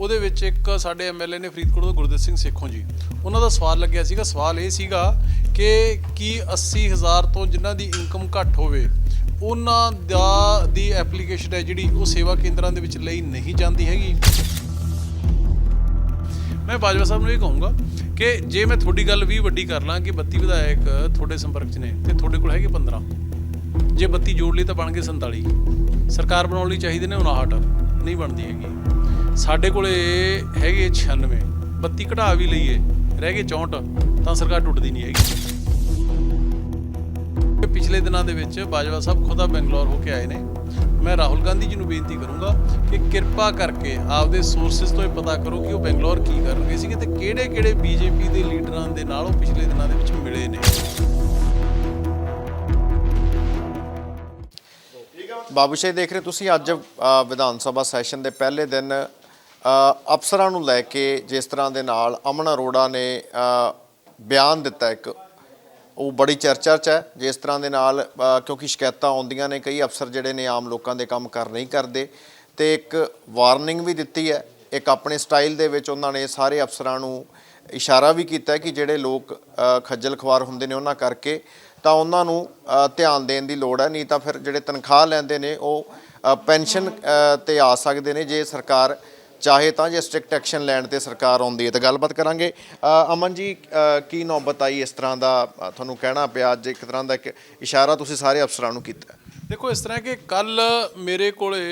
ਉਹਦੇ ਵਿੱਚ ਇੱਕ ਸਾਡੇ ਐਮਐਲਏ ਨੇ ਫਰੀਦਕੋਟ ਤੋਂ ਗੁਰਦੇਵ ਸਿੰਘ ਸੇਖੋਂ ਜੀ। ਉਹਨਾਂ ਦਾ ਸਵਾਲ ਲੱਗਿਆ ਸੀਗਾ, ਸਵਾਲ ਇਹ ਸੀਗਾ ਕਿ ਕੀ 80000 ਤੋਂ ਜਿਨ੍ਹਾਂ ਦੀ ਇਨਕਮ ਘੱਟ ਹੋਵੇ, ਉਹਨਾਂ ਦਾ ਦੀ ਐਪਲੀਕੇਸ਼ਨ ਹੈ ਜਿਹੜੀ ਉਹ ਸੇਵਾ ਕੇਂਦਰਾਂ ਦੇ ਵਿੱਚ ਲਈ ਨਹੀਂ ਜਾਂਦੀ ਹੈਗੀ। ਮੈਂ ਬਾਜਵਾ ਸਾਹਿਬ ਨੂੰ ਇਹ ਕਹੂੰਗਾ ਕਿ ਜੇ ਮੈਂ ਤੁਹਾਡੀ ਗੱਲ ਵੀ ਵੱਡੀ ਕਰ ਲਾਂ ਕਿ 32 ਵਿਧਾਇਕ ਤੁਹਾਡੇ ਸੰਪਰਕ 'ਚ ਨੇ ਤੇ ਤੁਹਾਡੇ ਕੋਲ ਹੈਗੇ 15 ਜੇ 32 ਜੋੜ ਲਈ ਤਾਂ ਬਣ ਗਏ 47 ਸਰਕਾਰ ਬਣਾਉਣ ਲਈ ਚਾਹੀਦੇ ਨੇ 59 ਨਹੀਂ ਬਣਦੀ ਹੈਗੀ। ਸਾਡੇ ਕੋਲੇ ਹੈਗੇ 96 32 ਘਟਾ ਵੀ ਲਈਏ, ਰਹਿ ਗਏ 64 ਤਾਂ ਸਰਕਾਰ ਟੁੱਟਦੀ ਨਹੀਂ ਹੈਗੀ। ਪਿਛਲੇ ਦਿਨਾਂ ਦੇ ਵਿੱਚ ਬਾਜਵਾ ਸਾਹਿਬ ਖੁਦਾ ਬੈਂਗਲੌਰ ਹੋ ਕੇ ਆਏ ਨੇ। ਮੈਂ ਰਾਹੁਲ ਗਾਂਧੀ ਜੀ ਨੂੰ ਬੇਨਤੀ ਕਰੂੰਗਾ ਕਿ ਕਿਰਪਾ ਕਰਕੇ ਆਪਦੇ ਸੋਰਸਸ ਤੋਂ ਇਹ ਪਤਾ ਕਰੋ ਕਿ ਉਹ ਬੈਂਗਲੌਰ ਕੀ ਕਰਨਗੇ ਸੀਗੇ ਤੇ ਕਿਹੜੇ-ਕਿਹੜੇ ਬੀਜੇਪੀ ਦੇ ਲੀਡਰਾਂ ਦੇ ਨਾਲ ਉਹ ਪਿਛਲੇ ਦਿਨਾਂ ਦੇ ਵਿੱਚ ਮਿਲੇ ਨੇ। ਬਾਬੂ ਸ਼ਾਹੀ ਦੇਖ ਰਹੇ ਤੁਸੀਂ ਅੱਜ ਵਿਧਾਨ ਸਭਾ ਸੈਸ਼ਨ ਦੇ ਪਹਿਲੇ ਦਿਨ ਅਫਸਰਾਂ ਨੂੰ ਲੈ ਕੇ ਜਿਸ ਤਰ੍ਹਾਂ ਦੇ ਨਾਲ ਅਮਨ ਅਰੋੜਾ ਨੇ ਬਿਆਨ ਦਿੱਤਾ ਇੱਕ, ਉਹ ਬੜੀ ਚਰਚਾ 'ਚ ਹੈ, ਜਿਸ ਤਰ੍ਹਾਂ ਦੇ ਨਾਲ ਕਿਉਂਕਿ ਸ਼ਿਕਾਇਤਾਂ ਆਉਂਦੀਆਂ ਨੇ, ਕਈ ਅਫਸਰ ਜਿਹੜੇ ਨੇ ਆਮ ਲੋਕਾਂ ਦੇ ਕੰਮ ਕਰ ਨਹੀਂ ਕਰਦੇ, ਤੇ ਇੱਕ ਵਾਰਨਿੰਗ ਵੀ ਦਿੱਤੀ ਹੈ, ਇੱਕ ਆਪਣੇ ਸਟਾਈਲ ਦੇ ਵਿੱਚ ਉਹਨਾਂ ਨੇ ਸਾਰੇ ਅਫਸਰਾਂ ਨੂੰ ਇਸ਼ਾਰਾ ਵੀ ਕੀਤਾ ਕਿ ਜਿਹੜੇ ਲੋਕ ਖੱਜਲ ਖਵਾਰ ਹੁੰਦੇ ਨੇ ਉਹਨਾਂ ਕਰਕੇ, ਤਾਂ ਉਹਨਾਂ ਨੂੰ ਧਿਆਨ ਦੇਣ ਦੀ ਲੋੜ ਹੈ, ਨਹੀਂ ਤਾਂ ਫਿਰ ਜਿਹੜੇ ਤਨਖਾਹ ਲੈਂਦੇ ਨੇ, ਉਹ ਪੈਨਸ਼ਨ ਤੇ ਆ ਸਕਦੇ ਨੇ, ਜੇ ਸਰਕਾਰ ਚਾਹੇ ਤਾਂ ਜੇ ਸਟ੍ਰਿਕਟ ਐਕਸ਼ਨ ਲੈਣ ਤੇ ਸਰਕਾਰ ਆਉਂਦੀ ਹੈ ਤਾਂ ਗੱਲਬਾਤ ਕਰਾਂਗੇ। ਅ, ਅਮਨ ਜੀ ਅ, ਕੀ ਨੌਬਤ ਆਈ ਇਸ ਤਰ੍ਹਾਂ ਦਾ? ਅ, ਤੁਹਾਨੂੰ ਕਹਿਣਾ ਪਿਆ ਅੱਜ ਇੱਕ ਤਰ੍ਹਾਂ ਦਾ ਇੱਕ ਇਸ਼ਾਰਾ ਤੁਸੀਂ ਸਾਰੇ ਅਫਸਰਾਂ ਨੂੰ ਕੀਤਾ। ਹੈ। ਦੇਖੋ ਇਸ ਤਰ੍ਹਾਂ ਕਿ ਕੱਲ ਮੇਰੇ ਕੋਲੇ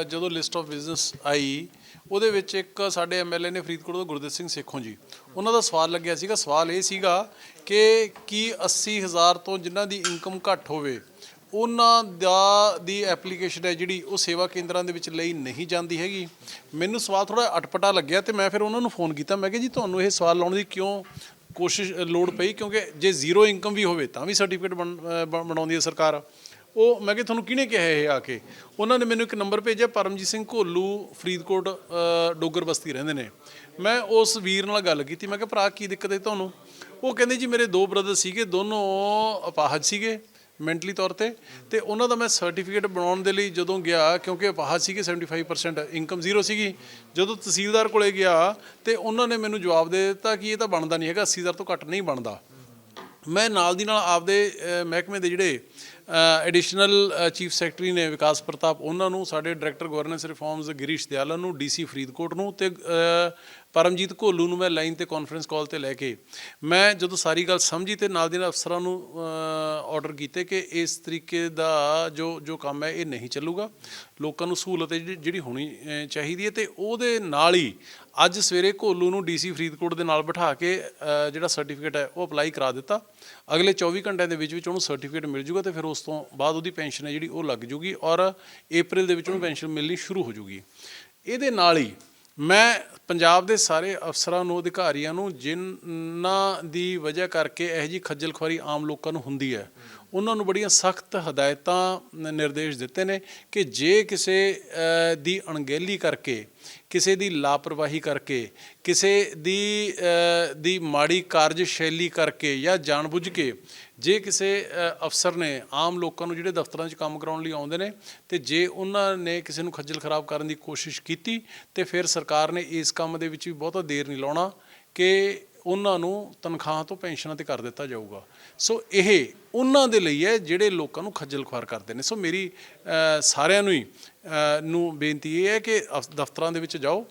ਅ, ਜਦੋਂ ਲਿਸਟ ਆਫ ਬਿਜ਼ਨਸ ਆਈ ਉਹਦੇ ਵਿੱਚ ਇੱਕ ਸਾਡੇ ਐਮਐਲਏ ਨੇ ਫਰੀਦਕੋਟ ਤੋਂ ਗੁਰਦੇਵ ਸਿੰਘ ਸੇਖੋਂ ਜੀ। ਉਹਨਾਂ ਦਾ ਸਵਾਲ ਲੱਗਿਆ ਸੀਗਾ। ਸਵਾਲ ਇਹ ਸੀਗਾ ਕਿ ਕੀ 80000 ਤੋਂ ਜਿਨ੍ਹਾਂ ਦੀ ਇਨਕਮ ਘੱਟ ਹੋਵੇ ਉਹਨਾਂ ਦਾ ਦੀ ਐਪਲੀਕੇਸ਼ਨ ਹੈ ਜਿਹੜੀ ਉਹ ਸੇਵਾ ਕੇਂਦਰਾਂ ਦੇ ਵਿੱਚ ਲਈ ਨਹੀਂ ਜਾਂਦੀ ਹੈਗੀ। ਮੈਨੂੰ ਸਵਾਲ ਥੋੜਾ ਅਟਪਟਾ ਲੱਗਿਆ ਤੇ ਮੈਂ ਫਿਰ ਉਹਨਾਂ ਨੂੰ ਫੋਨ ਕੀਤਾ। ਮੈਂ ਕਿਹਾ ਜੀ, ਤੁਹਾਨੂੰ ਇਹ ਸਵਾਲ ਲਾਉਣ ਦੀ ਕਿਉਂ ਕੋਸ਼ਿਸ਼ ਲੋੜ ਪਈ? ਕਿਉਂਕਿ ਜੇ ਜ਼ੀਰੋ ਇਨਕਮ ਵੀ ਹੋਵੇ ਤਾਂ ਵੀ ਸਰਟੀਫਿਕੇਟ ਬਣਾਉਂਦੀ ਹੈ ਸਰਕਾਰ। ਉਹ ਮੈਂ ਕਿਹਾ, ਤੁਹਾਨੂੰ ਕਿਹਨੇ ਕਿਹਾ ਇਹ ਆ ਕੇ? ਉਹਨਾਂ ਨੇ ਮੈਨੂੰ ਇੱਕ ਨੰਬਰ ਭੇਜਿਆ, ਪਰਮਜੀਤ ਸਿੰਘ ਘੋਲੂ, ਫਰੀਦਕੋਟ ਡੋਗਰ ਬਸਤੀ ਰਹਿੰਦੇ ਨੇ। ਮੈਂ ਉਸ ਵੀਰ ਨਾਲ ਗੱਲ ਕੀਤੀ। ਮੈਂ ਕਿਹਾ, ਭਰਾ, ਕੀ ਦਿੱਕਤ ਹੈ ਤੁਹਾਨੂੰ? ਉਹ ਕਹਿੰਦੇ, ਜੀ, ਮੇਰੇ ਦੋ ਬ੍ਰਦਰ ਸੀਗੇ, ਦੋਨੋਂ ਅਪਾਹਜ ਸੀਗੇ। ਮੈਂਟਲੀ ਤੌਰ ਤੇ। ਤੇ ਉਹਨਾਂ ਦਾ ਮੈਂ ਸਰਟੀਫਿਕੇਟ ਬਣਾਉਣ ਦੇ ਲਈ ਜਦੋਂ ਗਿਆ, ਕਿਉਂਕਿ ਅਪਾਹਜ ਸੀਗੇ 75% ਇਨਕਮ ਜ਼ੀਰੋ ਸੀਗੀ। ਜਦੋਂ ਤਹਿਸੀਲਦਾਰ ਕੋਲੇ ਗਿਆ, ਤੇ ਉਹਨਾਂ ਨੇ ਮੈਨੂੰ ਜਵਾਬ ਦੇ ਦਿੱਤਾ ਕਿ ਇਹ ਤਾਂ ਬਣਦਾ ਨਹੀਂ ਹੈਗਾ 80000 ਤੋਂ ਘੱਟ ਨਹੀਂ ਬਣਦਾ। ਮੈਂ ਨਾਲ ਦੀ ਨਾਲ ਆਪਦੇ ਮਹਿਕਮੇ ਦੇ ਜਿਹੜੇ ਐਡੀਸ਼ਨਲ ਚੀਫ ਸੈਕਟਰੀ ਨੇ ਵਿਕਾਸ ਪ੍ਰਤਾਪ, ਉਹਨਾਂ ਨੂੰ, ਸਾਡੇ director governance reforms Girish Dayalan ਨੂੰ ਡੀਸੀ ਫਰੀਦਕੋਟ ਨੂੰ ਤੇ ਪਰਮਜੀਤ ਘੋਲੂ ਨੂੰ ਮੈਂ ਲਾਈਨ ਤੇ ਕਾਨਫਰੰਸ ਕਾਲ ਤੇ ਲੈ ਕੇ ਮੈਂ ਜਦੋਂ ਸਾਰੀ ਗੱਲ ਸਮਝੀ ਤੇ ਨਾਲ ਦੀ ਨਾਲ ਅਫਸਰਾਂ ਨੂੰ ਆਰਡਰ ਕੀਤੇ ਕਿ ਇਸ ਤਰੀਕੇ ਦਾ ਜੋ ਜੋ ਕੰਮ ਹੈ, ਇਹ ਨਹੀਂ ਚੱਲੂਗਾ। ਲੋਕਾਂ ਨੂੰ ਸਹੂਲਤ ਜਿਹੜੀ ਹੋਣੀ ਚਾਹੀਦੀ ਹੈ ਤੇ ਉਹਦੇ ਨਾਲ ਹੀ ਅੱਜ ਸਵੇਰੇ ਘੋਲੂ ਨੂੰ ਡੀਸੀ ਫਰੀਦਕੋਟ ਦੇ ਨਾਲ ਬਿਠਾ ਕੇ ਜਿਹੜਾ ਸਰਟੀਫਿਕੇਟ ਹੈ, ਉਹ ਅਪਲਾਈ ਕਰਾ ਦਿੱਤਾ। ਅਗਲੇ 24 ਘੰਟਿਆਂ ਦੇ ਵਿੱਚ ਵਿੱਚ ਉਹਨੂੰ ਸਰਟੀਫਿਕੇਟ ਮਿਲ ਜੂਗਾ ਤੇ ਫਿਰ ਉਸ ਤੋਂ ਬਾਅਦ ਉਹਦੀ ਪੈਨਸ਼ਨ ਹੈ ਜਿਹੜੀ, ਉਹ ਲੱਗ ਜੂਗੀ ਔਰ April ਦੇ ਵਿੱਚ ਉਹਨੂੰ ਪੈਨਸ਼ਨ ਮਿਲਣੀ ਸ਼ੁਰੂ ਹੋ ਜੂਗੀ। ਇਹਦੇ ਨਾਲ ਹੀ ਮੈਂ ਪੰਜਾਬ ਦੇ ਸਾਰੇ ਅਫਸਰਾਂ ਨੂੰ, ਅਧਿਕਾਰੀਆਂ ਨੂੰ ਜਿਨ੍ਹਾਂ ਦੀ ਵਜ੍ਹਾ ਕਰਕੇ ਇਹੋ ਜੀ ਖੱਜਲ ਖੁਆਰੀ ਆਮ ਲੋਕਾਂ ਨੂੰ ਹੁੰਦੀ ਹੈ ਉਹਨਾਂ ਨੂੰ ਬੜੀਆਂ ਸਖਤ ਹਦਾਇਤਾਂ ਨਿਰਦੇਸ਼ ਦਿੱਤੇ ਨੇ ਕਿ ਜੇ ਕਿਸੇ ਦੀ ਅਣਗਹਿਲੀ ਕਰਕੇ, ਕਿਸੇ ਦੀ ਲਾਪਰਵਾਹੀ ਕਰਕੇ, ਕਿਸੇ ਦੀ ਦੀ ਮਾੜੀ ਕਾਰਜ ਸ਼ੈਲੀ ਕਰਕੇ ਜਾਂ ਜਾਣਬੁੱਝ ਕੇ ਜੇ ਕਿਸੇ ਅਫਸਰ ਨੇ ਆਮ ਲੋਕਾਂ ਨੂੰ ਜਿਹੜੇ ਦਫ਼ਤਰਾਂ 'ਚ ਕੰਮ ਕਰਾਉਣ ਲਈ ਆਉਂਦੇ ਨੇ ਤੇ ਜੇ ਉਹਨਾਂ ਨੇ ਕਿਸੇ ਨੂੰ ਖੱਜਲ ਖਰਾਬ ਕਰਨ ਦੀ ਕੋਸ਼ਿਸ਼ ਕੀਤੀ ਤੇ ਫਿਰ ਸਰਕਾਰ ਨੇ ਇਸ ਕੰਮ ਦੇ ਵਿੱਚ ਵੀ ਬਹੁਤਾ ਦੇਰ ਨਹੀਂ ਲਾਉਣਾ ਕਿ ਉਹਨਾਂ ਨੂੰ ਤਨਖਾਹਾਂ ਤੋਂ ਪੈਨਸ਼ਨਾਂ ਤੇ ਕਰ ਦਿੱਤਾ ਜਾਊਗਾ। ਸੋ ਇਹ ਉਹਨਾਂ ਦੇ ਲਈ ਹੈ ਜਿਹੜੇ ਲੋਕਾਂ ਨੂੰ ਖੱਜਲ ਖੁਆਰ ਕਰਦੇ ਨੇ। ਸੋ ਮੇਰੀ ਸਾਰਿਆਂ ਨੂੰ ਹੀ ਨੂੰ ਬੇਨਤੀ ਇਹ ਹੈ ਕਿ ਅਫ- ਦਫ਼ਤਰਾਂ ਦੇ ਵਿੱਚ ਜਾਓ।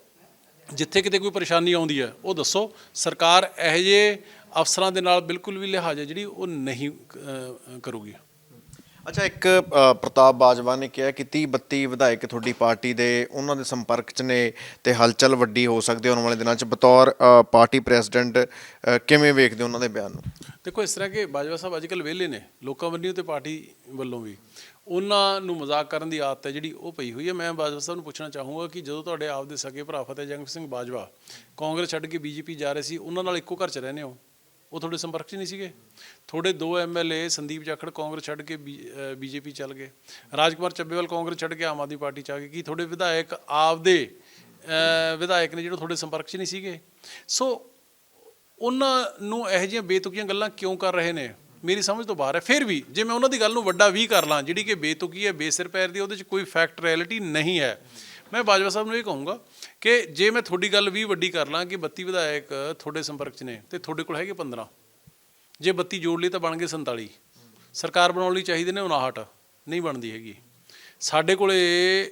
ਜਿੱਥੇ ਕਿਤੇ ਕੋਈ ਪਰੇਸ਼ਾਨੀ ਆਉਂਦੀ ਹੈ ਉਹ ਦੱਸੋ। ਸਰਕਾਰ ਇਹੋ ਜਿਹੇ ਅਫਸਰਾਂ ਦੇ ਨਾਲ ਬਿਲਕੁਲ ਵੀ ਲਿਹਾਜ਼ ਹੈ ਜਿਹੜੀ ਉਹ ਨਹੀਂ ਅ, ਕਰੂਗੀ। ਅੱਛਾ ਇੱਕ ਅ, ਪ੍ਰਤਾਪ ਬਾਜਵਾ ਨੇ ਕਿਹਾ ਕਿ 30 32 ਵਿਧਾਇਕ ਤੁਹਾਡੀ ਪਾਰਟੀ ਦੇ ਉਹਨਾਂ ਦੇ ਸੰਪਰਕ 'ਚ ਨੇ ਤੇ ਹਲਚਲ ਵੱਡੀ ਹੋ ਸਕਦੀ ਹੈ ਆਉਣ ਵਾਲੇ ਦਿਨਾਂ 'ਚ। ਬਤੌਰ ਅ, ਪਾਰਟੀ ਪ੍ਰੈਜ਼ੀਡੈਂਟ ਅ, ਕਿਵੇਂ ਵੇਖਦੇ ਹੋ ਉਹਨਾਂ ਦੇ ਬਿਆਨ ਨੂੰ? ਦੇਖੋ ਇਸ ਤਰ੍ਹਾਂ ਕਿ ਬਾਜਵਾ ਸਾਹਿਬ ਅੱਜਕੱਲ ਵਿਹਲੇ ਨੇ ਲੋਕਾਂ ਵੱਲੋਂ ਤੇ ਪਾਰਟੀ ਵੱਲੋਂ ਵੀ। ਉਹਨਾਂ ਨੂੰ ਮਜ਼ਾਕ ਕਰਨ ਦੀ ਆਦਤ ਹੈ ਜਿਹੜੀ ਉਹ ਪਈ ਹੋਈ ਹੈ। ਮੈਂ ਬਾਜਵਾ ਸਾਹਿਬ ਨੂੰ ਪੁੱਛਣਾ ਚਾਹੂੰਗਾ ਕਿ ਜਦੋਂ ਤੁਹਾਡੇ ਆਪ ਦੇ ਸਕੇ ਭਰਾ ਫਤਿਹ ਜੰਗ ਸਿੰਘ ਬਾਜਵਾ ਕਾਂਗਰਸ ਛੱਡ ਕੇ ਬੀਜੇਪੀ ਜਾ ਰਹੇ ਸੀ ਉਹਨਾਂ ਨਾਲ ਇੱਕੋ ਘਰ 'ਚ ਰਹਿੰਦੇ ਹੋ? ਉਹ ਤੁਹਾਡੇ ਸੰਪਰਕ 'ਚ ਨਹੀਂ ਸੀਗੇ? ਤੁਹਾਡੇ ਦੋ ਐਮਐਲਏ ਸੰਦੀਪ ਜਾਖੜ, ਕਾਂਗਰਸ ਛੱਡ ਕੇ ਬੀਜੇਪੀ ਚੱਲ ਗਏ। ਰਾਜਕੁਮਾਰ ਚੱਬੇਵਾਲ ਕਾਂਗਰਸ ਛੱਡ ਕੇ ਆਮ ਆਦਮੀ ਪਾਰਟੀ ਚ ਆ ਗਏ। ਕੀ ਤੁਹਾਡੇ ਵਿਧਾਇਕ ਆਪਦੇ ਵਿਧਾਇਕ ਨੇ ਜਿਹੜੇ ਤੁਹਾਡੇ ਸੰਪਰਕ 'ਚ ਨਹੀਂ ਸੀਗੇ? ਸੋ, ਉਹਨਾਂ ਨੂੰ ਇਹੋ ਜਿਹੀਆਂ ਬੇਤੁਕੀਆਂ ਗੱਲਾਂ ਕਿਉਂ ਕਰ ਰਹੇ ਨੇ? ਮੇਰੀ ਸਮਝ ਤੋਂ ਬਾਹਰ ਹੈ। ਫਿਰ ਵੀ ਜੇ ਮੈਂ ਉਹਨਾਂ ਦੀ ਗੱਲ ਨੂੰ ਵੱਡਾ ਵੀ ਕਰ ਲਾਂ, ਜਿਹੜੀ ਕਿ ਬੇਤੁਕੀ ਹੈ, ਬੇਸਿਰ ਪੈਰ ਦੀ, ਉਹਦੇ 'ਚ ਕੋਈ ਫੈਕਟ ਰਿਐਲਿਟੀ ਨਹੀਂ ਹੈ। ਮੈਂ ਬਾਜਵਾ ਸਾਹਿਬ ਨੂੰ ਇਹ ਕਹੂੰਗਾ ਕਿ ਜੇ ਮੈਂ ਤੁਹਾਡੀ ਗੱਲ ਵੀ ਵੱਡੀ ਕਰ ਲਾਂ ਕਿ 32 ਵਿਧਾਇਕ ਤੁਹਾਡੇ ਸੰਪਰਕ 'ਚ ਨੇ ਤੇ ਤੁਹਾਡੇ ਕੋਲ ਹੈਗੇ 15 ਜੇ 32 ਜੋੜ ਲਈ ਤਾਂ ਬਣ ਗਏ 47 ਸਰਕਾਰ ਬਣਾਉਣ ਲਈ ਚਾਹੀਦੇ ਨੇ 59 ਨਹੀਂ ਬਣਦੀ ਹੈਗੀ। ਸਾਡੇ ਕੋਲੇ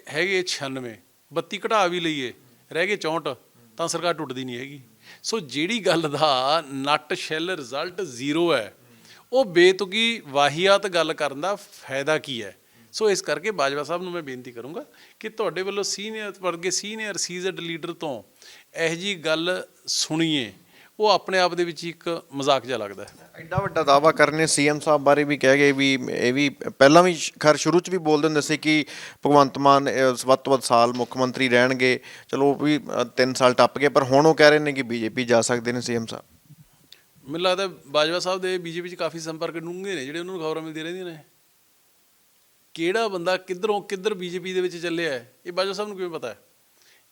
ਹੈਗੇ 96 32 ਘਟਾ ਵੀ ਲਈਏ, ਰਹਿ ਗਏ 64 ਤਾਂ ਸਰਕਾਰ ਟੁੱਟਦੀ ਨਹੀਂ ਹੈਗੀ। ਸੋ ਜਿਹੜੀ ਗੱਲ ਦਾ ਨੱਟ ਸ਼ੈਲ ਰਿਜ਼ਲਟ ਜ਼ੀਰੋ ਹੈ, ਉਹ ਬੇਤੁਕੀ ਵਾਹੀਆਤ ਗੱਲ ਕਰਨ ਦਾ ਫਾਇਦਾ ਕੀ ਹੈ? ਸੋ ਇਸ ਕਰਕੇ ਬਾਜਵਾ ਸਾਹਿਬ ਨੂੰ ਮੈਂ ਬੇਨਤੀ ਕਰੂੰਗਾ ਕਿ ਤੁਹਾਡੇ ਵੱਲੋਂ ਸੀਨੀਅਰ ਵਰਗੇ ਸੀਨੀਅਰ ਸੀਜ਼ਡ ਲੀਡਰ ਤੋਂ ਇਹੋ ਜੀ ਗੱਲ ਸੁਣੀਏ ਉਹ ਆਪਣੇ ਆਪ ਦੇ ਵਿੱਚ ਇੱਕ ਮਜ਼ਾਕ ਜਿਹਾ ਲੱਗਦਾ ਹੈ। ਐਡਾ ਵੱਡਾ ਦਾਵਾ ਕਰਨੇ ਸੀਐਮ ਸਾਹਿਬ ਬਾਰੇ ਵੀ ਕਹਿ ਗਏ ਵੀ ਇਹ ਵੀ ਪਹਿਲਾਂ ਵੀ ਖੈਰ ਸ਼ੁਰੂ ਚ ਵੀ ਬੋਲਦੇ ਹੁੰਦੇ ਸੀ ਕਿ ਭਗਵੰਤ ਮਾਨ ਵੱਧ ਤੋਂ ਵੱਧ ਸਾਲ ਮੁੱਖ ਮੰਤਰੀ ਰਹਿਣਗੇ। ਚਲੋ ਉਹ ਵੀ 3 ਸਾਲ ਟੱਪ ਗਏ ਪਰ ਹੁਣ ਉਹ ਕਹਿ ਰਹੇ ਨੇ ਕਿ ਬੀਜੇਪੀ ਜਾ ਸਕਦੇ ਨੇ ਸੀਐਮ ਸਾਹਿਬ। ਮੈਨੂੰ ਲੱਗਦਾ ਬਾਜਵਾ ਸਾਹਿਬ ਦੇ ਬੀਜੇਪੀ 'ਚ ਕਾਫੀ ਸੰਪਰਕ ਡੂੰਘੇ ਨੇ ਜਿਹੜੇ ਉਹਨਾਂ ਨੂੰ ਖਬਰਾਂ ਮਿਲਦੀਆਂ ਰਹਿੰਦੀਆਂ ਨੇ। ਕਿਹੜਾ ਬੰਦਾ ਕਿੱਧਰੋਂ ਕਿੱਧਰ ਬੀਜੇਪੀ ਦੇ ਵਿੱਚ ਚੱਲਿਆ ਹੈ, ਇਹ ਬਾਜਵਾ ਸਾਹਿਬ ਨੂੰ ਕਿਵੇਂ ਪਤਾ ਹੈ?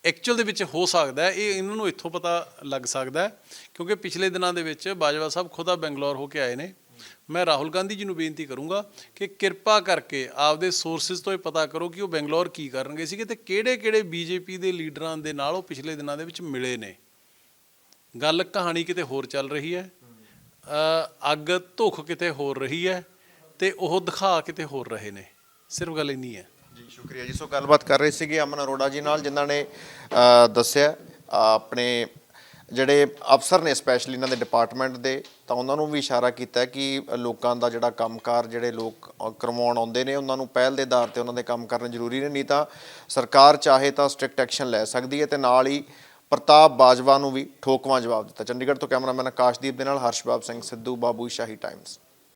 ਐਕਚੁਅਲ ਦੇ ਵਿੱਚ ਹੋ ਸਕਦਾ ਹੈ, ਇਹ ਇਹਨਾਂ ਨੂੰ ਇੱਥੋਂ ਪਤਾ ਲੱਗ ਸਕਦਾ ਹੈ, ਕਿਉਂਕਿ ਪਿਛਲੇ ਦਿਨਾਂ ਦੇ ਵਿੱਚ ਬਾਜਵਾ ਸਾਹਿਬ ਖੁਦਾ ਬੈਂਗਲੌਰ ਹੋ ਕੇ ਆਏ ਨੇ। ਮੈਂ ਰਾਹੁਲ ਗਾਂਧੀ ਜੀ ਨੂੰ ਬੇਨਤੀ ਕਰੂੰਗਾ ਕਿ ਕਿਰਪਾ ਕਰਕੇ ਆਪਦੇ ਸੋਰਸਸ ਤੋਂ ਇਹ ਪਤਾ ਕਰੋ ਕਿ ਉਹ ਬੈਂਗਲੌਰ ਕੀ ਕਰਨਗੇ ਸੀਗੇ ਤੇ ਕਿਹੜੇ-ਕਿਹੜੇ ਬੀਜੇਪੀ ਦੇ ਲੀਡਰਾਂ ਦੇ ਨਾਲ ਉਹ ਪਿਛਲੇ ਦਿਨਾਂ ਦੇ ਵਿੱਚ ਮਿਲੇ ਨੇ। ਗੱਲ ਕਹਾਣੀ ਕਿਤੇ ਹੋਰ ਚੱਲ ਰਹੀ ਹੈ ਅੱਗ ਧੁੱਖ ਕਿਤੇ ਹੋਰ ਰਹੀ ਹੈ ਤੇ ਉਹ ਦਿਖਾ ਕਿਤੇ ਹੋਰ ਰਹੇ ਨੇ। ਸਿਰਫ ਗੱਲ ਇੰਨੀ ਹੈ। ਜੀ, ਸ਼ੁਕਰੀਆ ਜੀ। ਸੋ ਗੱਲਬਾਤ ਕਰ ਰਹੇ ਸੀਗੇ ਅਮਨ ਅਰੋੜਾ ਜੀ ਨਾਲ, ਜਿਨ੍ਹਾਂ ਨੇ ਦੱਸਿਆ ਆਪਣੇ ਜਿਹੜੇ ਅਫਸਰ ਨੇ ਸਪੈਸ਼ਲੀ ਇਹਨਾਂ ਦੇ ਡਿਪਾਰਟਮੈਂਟ ਦੇ, ਤਾਂ ਉਹਨਾਂ ਨੂੰ ਵੀ ਇਸ਼ਾਰਾ ਕੀਤਾ ਕਿ ਲੋਕਾਂ ਦਾ ਜਿਹੜਾ ਕੰਮਕਾਰ, ਜਿਹੜੇ ਲੋਕ ਕਰਵਾਉਣ ਆਉਂਦੇ ਨੇ, ਉਹਨਾਂ ਨੂੰ ਪਹਿਲ ਦੇ ਆਧਾਰ ਤੇ ਉਹਨਾਂ ਦੇ ਕੰਮ ਕਰਨੇ ਜ਼ਰੂਰੀ ਨੇ, ਨਹੀਂ ਤਾਂ ਸਰਕਾਰ ਚਾਹੇ ਤਾਂ ਸਟ੍ਰਿਕਟ ਐਕਸ਼ਨ ਲੈ ਸਕਦੀ ਹੈ ਤੇ ਨਾਲ ਹੀ ਪ੍ਰਤਾਪ ਬਾਜਵਾ ਨੂੰ ਵੀ ਠੋਕਵਾਂ ਜਵਾਬ ਦਿੱਤਾ। ਚੰਡੀਗੜ੍ਹ ਤੋਂ ਕੈਮਰਾਮੈਨ ਆਕਾਸ਼ਦੀਪ ਦੇ ਨਾਲ ਹਰਸ਼ਬਾਬ ਸਿੰਘ ਸਿੱਧੂ, ਬਾਬੂ ਸ਼ਾਹੀ ਟਾਈਮਸ